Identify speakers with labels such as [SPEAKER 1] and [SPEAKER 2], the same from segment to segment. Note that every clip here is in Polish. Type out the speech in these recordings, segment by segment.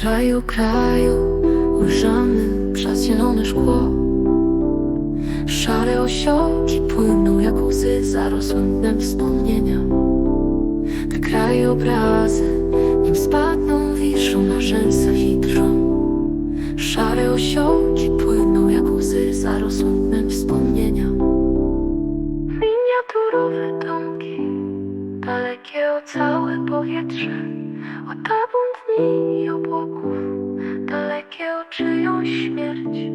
[SPEAKER 1] kraju, kraju ujrzany przez zielone szkło. Szare osiołki płyną jak łzy zarosłe dnem wspomnienia Te krajobrazy nim spadną wiszą na rzęsach i Szare osiołki płyną jak łzy zarosłe dnem wspomnienia Miniaturowe domki Dalekie o całe powietrze. O tabun dni śmierć.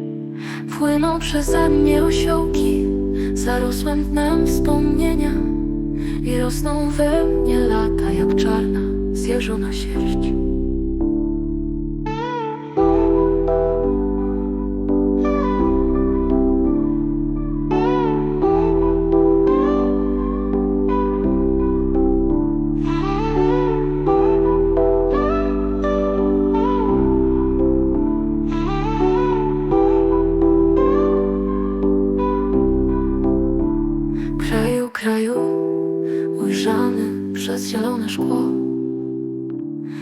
[SPEAKER 1] Płyną przeze mnie osiołki Zarosłe dnem wspomnienia I rosną we mnie lata jak czarna Zjeżona sierść ujrzany przez zielone szkło.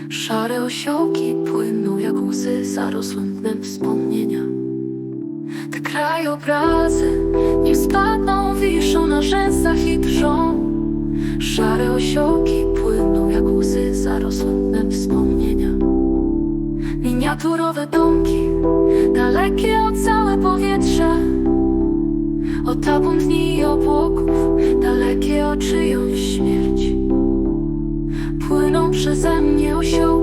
[SPEAKER 1] Szare osiołki płyną jak łzy zarosłe dnem wspomnienia. Te krajobrazy nie spadną, wiszą na rzęsach i drżą. Szare osiołki płyną jak łzy zarosłe dnem wspomnienia. Miniaturowe domki, dalekie o całe powietrze. O tabun dni i obłoków, dalekie o czyjąś przeze mnie osiołki,